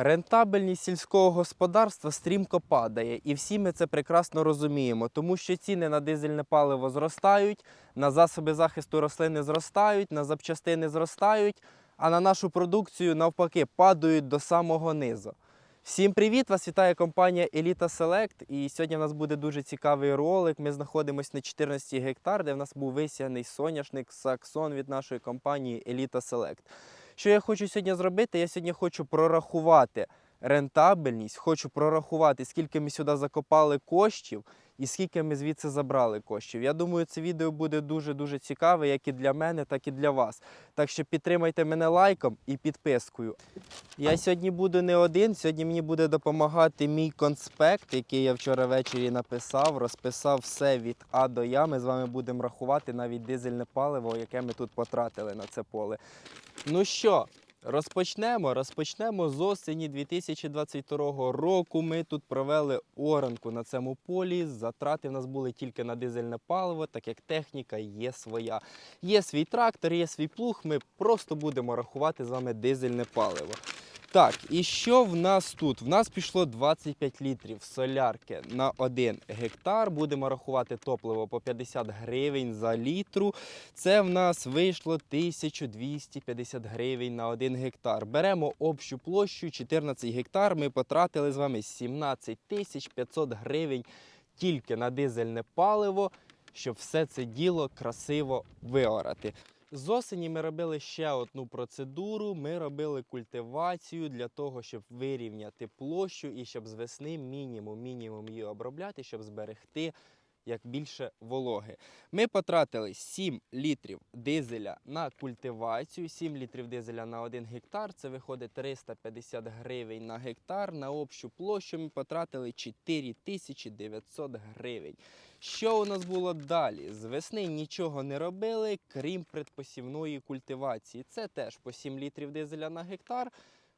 Рентабельність сільського господарства стрімко падає, і всі ми це прекрасно розуміємо, тому що ціни на дизельне паливо зростають, на засоби захисту рослини зростають, на запчастини зростають, а на нашу продукцію навпаки падають до самого низу. Всім привіт! Вас вітає компанія Elita Select. І сьогодні в нас буде дуже цікавий ролик. Ми знаходимося на 14 гектар, де в нас був висяний соняшник Саксон від нашої компанії Elita Select. Що я хочу сьогодні зробити? Я сьогодні хочу прорахувати рентабельність, хочу прорахувати, скільки ми сюди закопали коштів і скільки ми звідси забрали коштів. Я думаю, це відео буде дуже-дуже цікаве, як і для мене, так і для вас. Так що підтримайте мене лайком і підпискою. Я сьогодні буду не один. Сьогодні мені буде допомагати мій конспект, який я вчора ввечері написав, розписав все від А до Я. Ми з вами будемо рахувати навіть дизельне паливо, яке ми тут потратили на це поле. Ну що, розпочнемо. Розпочнемо з осені 2022 року. Ми тут провели оранку на цьому полі. Затрати в нас були тільки на дизельне паливо, так як техніка є своя. Є свій трактор, є свій плуг. Ми просто будемо рахувати з вами дизельне паливо. Так, і що в нас тут? В нас пішло 25 літрів солярки на 1 гектар. Будемо рахувати топливо по 50 гривень за літру. Це в нас вийшло 1250 гривень на 1 гектар. Беремо общу площу 14 гектар. Ми потратили з вами 17 тисяч 500 гривень тільки на дизельне паливо, щоб все це діло красиво виорати. З осені ми робили ще одну процедуру. Ми робили культивацію для того, щоб вирівняти площу і щоб з весни мінімум мінімум її обробляти, щоб зберегти як більше вологи. Ми потратили 7 літрів дизеля на культивацію, 7 літрів дизеля на 1 гектар. Це виходить 350 гривень на гектар. На общу площу ми потратили 4900 гривень. Що у нас було далі? З весни нічого не робили, крім предпосівної культивації. Це теж по 7 літрів дизеля на гектар,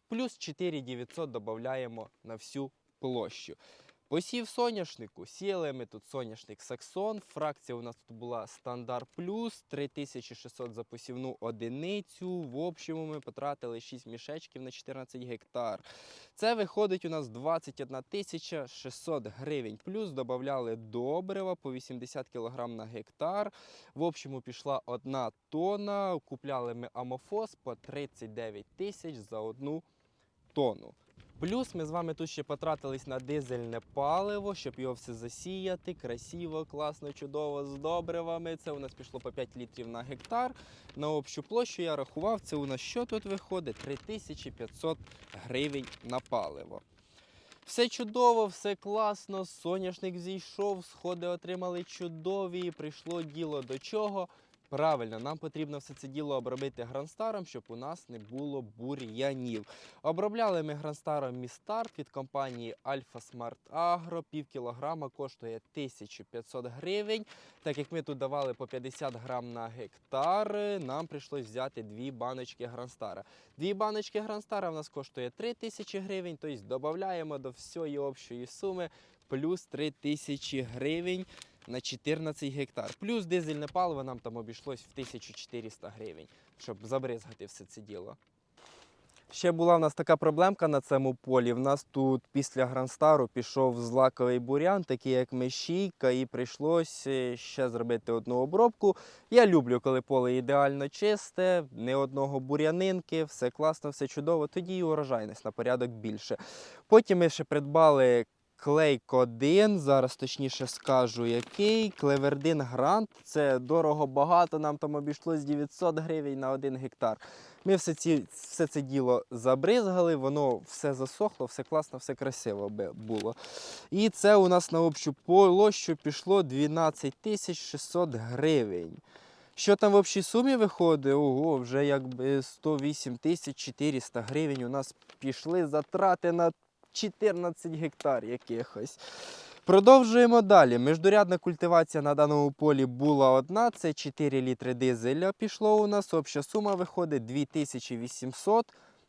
плюс 4900 додаємо на всю площу. Посів соняшнику, сіяли ми тут соняшник Саксон. Фракція у нас тут була стандарт плюс 3600 за посівну одиницю. В общому ми потратили 6 мішечків на 14 гектар. Це виходить у нас 21 тисяча 600 гривень. Плюс додавали добрива по 80 кг на гектар. В общому пішла одна тонна. Купляли ми амофос по 39 тисяч за одну тонну. Плюс ми з вами тут ще потратились на дизельне паливо, щоб його все засіяти. Красиво, класно, чудово, з добривами. Це у нас пішло по 5 літрів на гектар. На общу площу я рахував, це у нас що тут виходить? 3500 гривень на паливо. Все чудово, все класно. Соняшник зійшов, сходи отримали чудові. Прийшло діло до чого. Правильно, нам потрібно все це діло обробити гранстаром, щоб у нас не було бур'янів. Обробляли ми гранстаром Містарт від компанії Alpha Smart Agro. Пів кілограма коштує 1500 гривень. Так як ми тут давали по 50 грам на гектар, нам прийшлось взяти дві баночки гранстара. Дві баночки гранстара в нас коштує 3000 гривень, тобто додаємо до всієї общої суми плюс 3000 гривень на 14 гектар. Плюс дизельне паливо нам там обійшлось в 1400 гривень, щоб забризгати все це діло. Ще була в нас така проблемка на цьому полі. В нас тут після Гранстару пішов злаковий бурян, такий як мещійка, і прийшлося ще зробити одну обробку. Я люблю, коли поле ідеально чисте, не одного бурянинки, все класно, все чудово. Тоді і урожайність на порядок більше. Потім ми ще придбали клей Кодин, зараз точніше скажу який. Клевердин Грант. Це дорого багато, нам там обійшлось 900 гривень на 1 гектар. Ми все, ці, все це діло забризгали, воно все засохло, все класно, все красиво було. І це у нас на общу площу пішло 12 600 гривень. Що там в общій сумі виходить? Ого, вже якби 108 400 гривень у нас пішли затрати на 14 гектар якихось. Продовжуємо далі. Междурядна культивація на даному полі була одна, це 4 літри дизеля пішло у нас. Обща сума виходить 2800.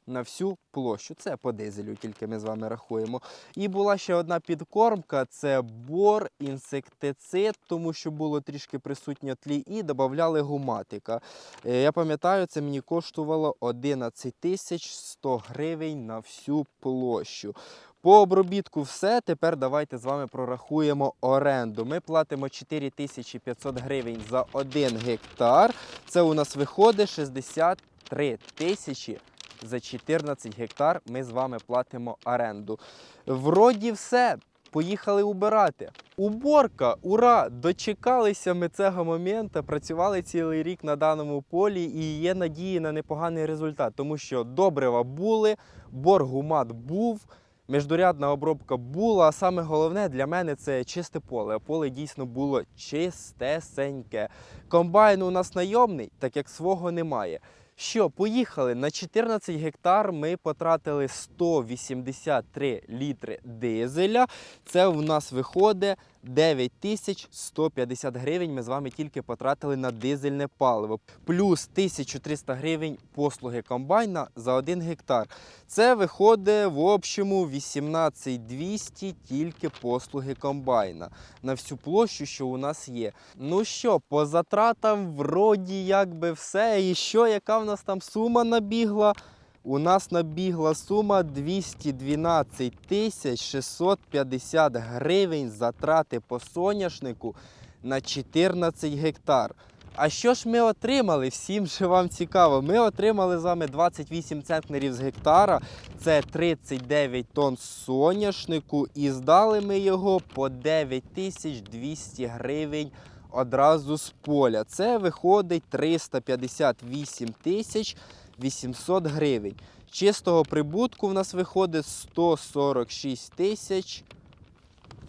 На всю площу. Це по дизелю, тільки ми з вами рахуємо. І була ще одна підкормка: це бор, інсектицид, тому що було трішки присутньо тлі, і додавали гуматика. Е, Я пам'ятаю, це мені коштувало 11 тисяч 100 гривень на всю площу. По обробітку все. Тепер давайте з вами прорахуємо оренду. Ми платимо 4500 гривень за 1 гектар. Це у нас виходить 63 тисячі за 14 гектар. Ми з вами платимо оренду. Вроді все. Поїхали убирати. Уборка, ура! Дочекалися ми цього моменту, працювали цілий рік на даному полі і є надії на непоганий результат, тому що добрива були, боргумат був. Міждурядна обробка була, а саме головне для мене це чисте поле. Поле дійсно було чистесеньке. Комбайн у нас найомний, так як свого немає. Що, поїхали на 14 гектар. Ми потратили 183 літри дизеля. Це у нас виходить 9150 гривень. Ми з вами тільки потратили на дизельне паливо. Плюс 1300 гривень послуги комбайна за 1 гектар. Це виходить в общому 18200 тільки послуги комбайна на всю площу, що у нас є. Ну що, по затратам вроді якби все. І що, яка в нас там сума набігла? У нас набігла сума 212 тисяч 650 гривень затрати по соняшнику на 14 гектар. А що ж ми отримали? Всім же вам цікаво. Ми отримали з вами 28 центнерів з гектара. Це 39 тонн соняшнику. І здали ми його по 9200 гривень одразу з поля. Це виходить 358 тисяч 800 гривень. Чистого прибутку в нас виходить 146 тисяч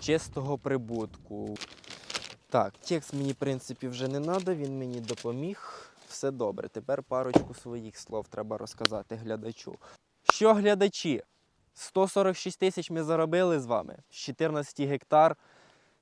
чистого прибутку. Так, текст мені, в принципі, вже не треба, він мені допоміг. Все добре. Тепер парочку своїх слов треба розказати глядачу. Що глядачі? 146 тисяч ми заробили з вами з 14 гектар.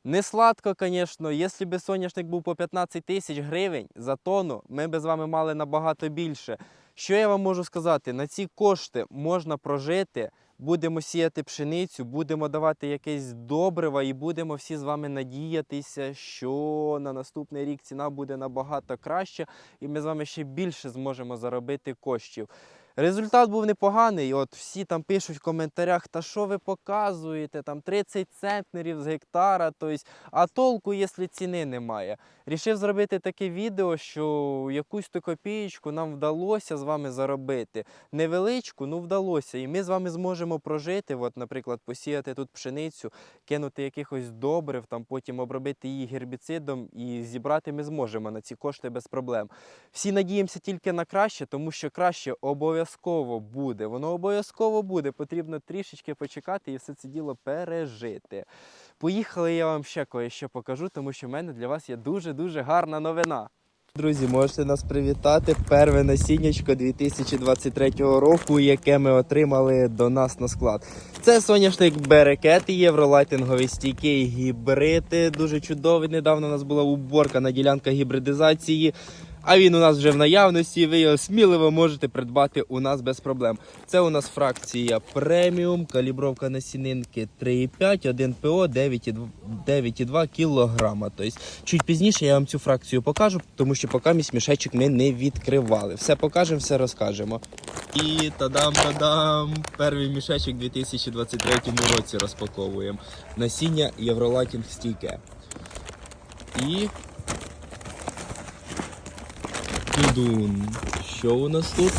Не сладко, звісно. Якщо б соняшник був по 15 тисяч гривень за тонну, ми б з вами мали набагато більше. Що я вам можу сказати? На ці кошти можна прожити. Будемо сіяти пшеницю, будемо давати якесь добрива і будемо всі з вами надіятися, що на наступний рік ціна буде набагато краще, і ми з вами ще більше зможемо заробити коштів. Результат був непоганий. От всі там пишуть в коментарях, та що ви показуєте, там 30 центнерів з гектара, тобто, а толку, якщо ціни немає. Рішив зробити таке відео, що якусь ту копієчку нам вдалося з вами заробити. Невеличку, ну вдалося. І ми з вами зможемо прожити, от, наприклад, посіяти тут пшеницю, кинути якихось добрив, там потім обробити її гербіцидом і зібрати ми зможемо на ці кошти без проблем. Всі надіємося тільки на краще, тому що краще обов'язково буде. Воно обов'язково буде. Потрібно трішечки почекати і все це діло пережити. Поїхали, я вам ще кое-що покажу, тому що в мене для вас є дуже-дуже гарна новина. Друзі, можете нас привітати. Перве насіннячко 2023 року, яке ми отримали до нас на склад. Це соняшник берекети, євролайтинговий стійкий гібрид. Дуже чудовий. Недавно у нас була уборка на ділянках гібридизації. А він у нас вже в наявності. Ви його сміливо можете придбати у нас без проблем. Це у нас фракція преміум, калібровка насінинки 3,5, 1 ПО 9,2 кілограма. Тобто, чуть пізніше я вам цю фракцію покажу, тому що поки мій мішечок ми не відкривали. Все покажемо, все розкажемо. І тадам-тадам! Перший мішечок у 2023 році розпаковуємо. Насіння Євролатінг стійке. І Тудун. Що у нас тут?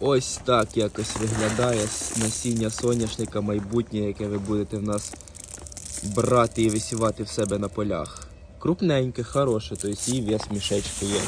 Ось так якось виглядає насіння соняшника майбутнє, яке ви будете в нас брати і висівати в себе на полях. Крупненьке, хороше, тобто і вес мішечку є.